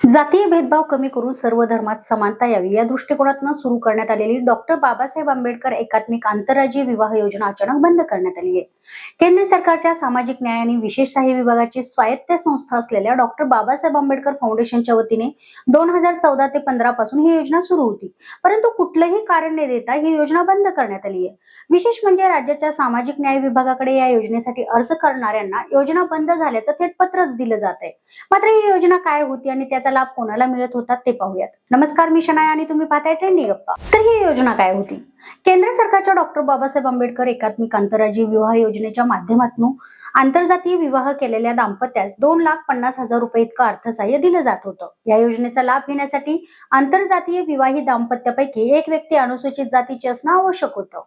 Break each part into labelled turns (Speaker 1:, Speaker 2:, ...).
Speaker 1: जातीय भेदभाव कमी करून सर्व धर्मात समानता यावी. या दृष्टिकोनातून सुरू करण्यात आलेली डॉक्टर बाबासाहेब आंबेडकर एकात्मिक आंतरराज्यीय विवाह योजना अचानक बंद करण्यात आली आहे. केंद्र सरकारच्या सामाजिक न्याय आणि विशेष सहाय्य विभागाची स्वायत्त संस्था असलेल्या डॉक्टर बाबासाहेब आंबेडकर फाउंडेशनच्या वतीने दोन हजार चौदा ते पंधरा पासून ही योजना सुरू होती. परंतु कुठलंही कारण न देता ही योजना बंद करण्यात आली आहे. विशेष म्हणजे राज्याच्या सामाजिक न्याय विभागाकडे या योजनेसाठी अर्ज करणाऱ्यांना योजना बंद झाल्याचं थेट पत्रच दिलं जात आहे मात्र ही योजना काय होती आणि त्याचा लाभ कोणाला मिळत होता ते पाहूयात. नमस्कार मी शनाय आणि तुम्ही पाहताय ट्रेंडिंग गप्पा. तर ही योजना काय होती? केंद्र सरकारच्या डॉक्टर बाबासाहेब आंबेडकर एकात्मिक आंतरराज्यीय विवाह योजनेच्या माध्यमातून आंतरजातीय विवाह केलेल्या दाम्पत्यास दोन लाख पन्नास हजार रुपये इतकं अर्थसहाय्य दिलं जात होतं. या योजनेचा लाभ घेण्यासाठी आंतरजातीय विवाहित दाम्पत्यापैकी एक व्यक्ती अनुसूचित जातीची असणं आवश्यक होतं.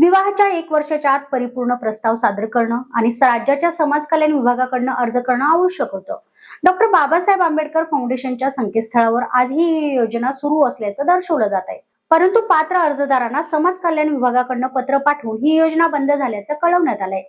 Speaker 1: विवाहाच्या एक वर्षाच्या आत परिपूर्ण प्रस्ताव सादर करणं आणि राज्याच्या समाज कल्याण विभागाकडनं अर्ज करणं आवश्यक होतं. डॉक्टर बाबासाहेब आंबेडकर फाउंडेशनच्या संकेतस्थळावर आजही ही योजना सुरू असल्याचं दर्शवलं जात आहे. परंतु पात्र अर्जदारांना समाज कल्याण विभागाकडनं पत्र पाठवून ही योजना बंद झाल्याचं कळवण्यात आलंय.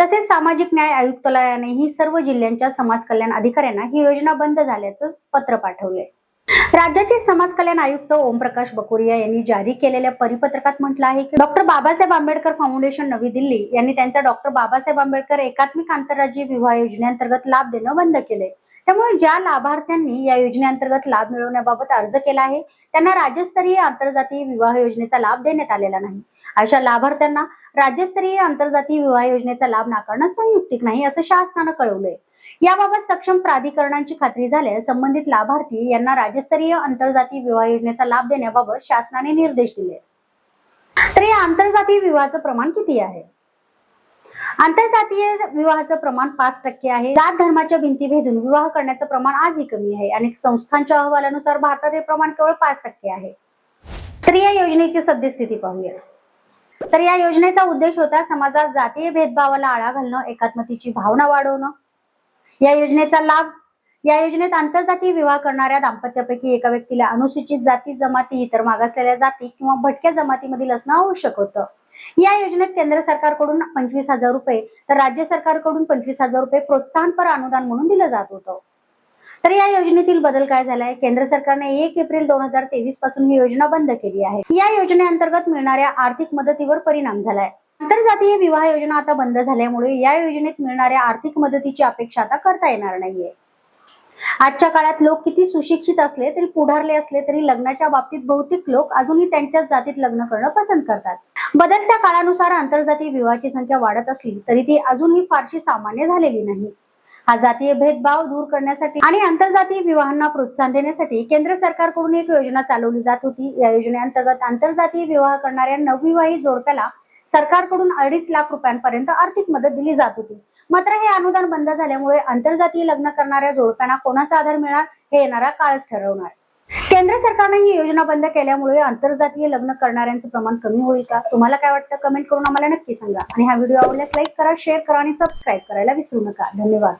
Speaker 1: तसेच सामाजिक न्याय आयुक्तालयानेही सर्व जिल्ह्यांच्या समाज कल्याण अधिकाऱ्यांना ही योजना बंद झाल्याचं पत्र पाठवलंय. राज्याचे समाज कल्याण आयुक्त ओमप्रकाश बकोरिया यांनी जारी केलेल्या परिपत्रकात म्हटलं आहे की डॉक्टर बाबासाहेब आंबेडकर फाउंडेशन नवी दिल्ली यांनी त्यांचा डॉक्टर बाबासाहेब आंबेडकर एकात्मिक आंतरराज्यीय विवाह योजनेअंतर्गत लाभ देणं बंद केलंय. त्यामुळे ज्या लाभार्थ्यांनी या योजनेअंतर्गत लाभ मिळवण्याबाबत अर्ज केला आहे त्यांना राज्यस्तरीय आंतरजातीय विवाह योजनेचा लाभ देण्यात आलेला नाही. अशा लाभार्थ्यांना राज्यस्तरीय आंतरजातीय विवाह योजनेचा लाभ नाकारणं संयुक्तिक नाही असं शासनानं कळवलंय. याबाबत सक्षम प्राधिकरणांची खात्री झाल्यास संबंधित लाभार्थी यांना राज्यस्तरीय आंतरजातीय विवाह योजनेचा लाभ देण्याबाबत शासनाने निर्देश दिले. तर या आंतरजातीय विवाहाचं प्रमाण किती आहे? आंतरजातीय विवाहाचं प्रमाण पाच टक्के आहे. जात धर्माच्या भिंती भेदून विवाह करण्याचं प्रमाण आजही कमी आहे. अनेक संस्थांच्या अहवालानुसार भारतात हे प्रमाण केवळ पाच टक्के आहे. तर या योजनेची सद्यस्थिती पाहूया. तर या योजनेचा उद्देश होता समाजात जातीय भेदभावाला आळा घालणं एकात्मतेची भावना वाढवणं. या योजनेचा लाभ या योजनेत आंतरजातीय विवाह करणाऱ्या दाम्पत्यापैकी एका व्यक्तीला अनुसूचित जाती जमाती इतर मागासलेल्या जाती किंवा भटक्या जमातीमधील असणं आवश्यक होतं. या योजनेत केंद्र सरकारकडून पंचवीस हजार रुपये तर राज्य सरकारकडून पंचवीस हजार रुपये प्रोत्साहनपर अनुदान म्हणून दिलं जात होतं. तर या योजनेतील बदल काय झालाय? केंद्र सरकारने एक एप्रिल दोन हजार तेवीसपासून ही योजना बंद केली आहे. या योजनेअंतर्गत मिळणाऱ्या आर्थिक मदतीवर परिणाम झालाय. आंतरजातीय विवाह योजना आता बंद झाल्यामुळे या योजनेत मिळणाऱ्या आर्थिक मदतीची अपेक्षा आता करता येणार नाहीये. आजच्या काळात लोक किती सुशिक्षित असले तरी पुढारले असले तरी लग्नाच्या बाबतीत बहुतेक लोक अजूनही त्यांच्याच जातीत लग्न करणं पसंत करतात. बदलत्या काळानुसार आंतरजातीय विवाहाची संख्या वाढत असली तरी ती अजूनही फारशी सामान्य झालेली नाही. हा जातीय भेदभाव दूर करण्यासाठी आणि आंतरजातीय विवाहांना प्रोत्साहन देण्यासाठी केंद्र सरकारकडून एक योजना चालवली जात होती. या योजनेअंतर्गत आंतरजातीय विवाह करणाऱ्या नवविवाहित जोडप्याला सरकारकडून अडीच लाख रुपयांपर्यंत आर्थिक मदत दिली जात होती. मात्र हे अनुदान बंद झाल्यामुळे आंतरजातीय लग्न करणाऱ्या जोडप्यांना कोणाचा आधार मिळणार हे येणारा काळच ठरवणार. केंद्र सरकारने ही योजना बंद केल्यामुळे आंतरजातीय लग्न करणाऱ्यांचं प्रमाण कमी होईल का? तुम्हाला काय वाटतं? कमेंट करून आम्हाला नक्की सांगा. आणि हा व्हिडिओ आवडल्यास लाईक करा शेअर करा आणि सबस्क्राईब करायला विसरू नका. धन्यवाद.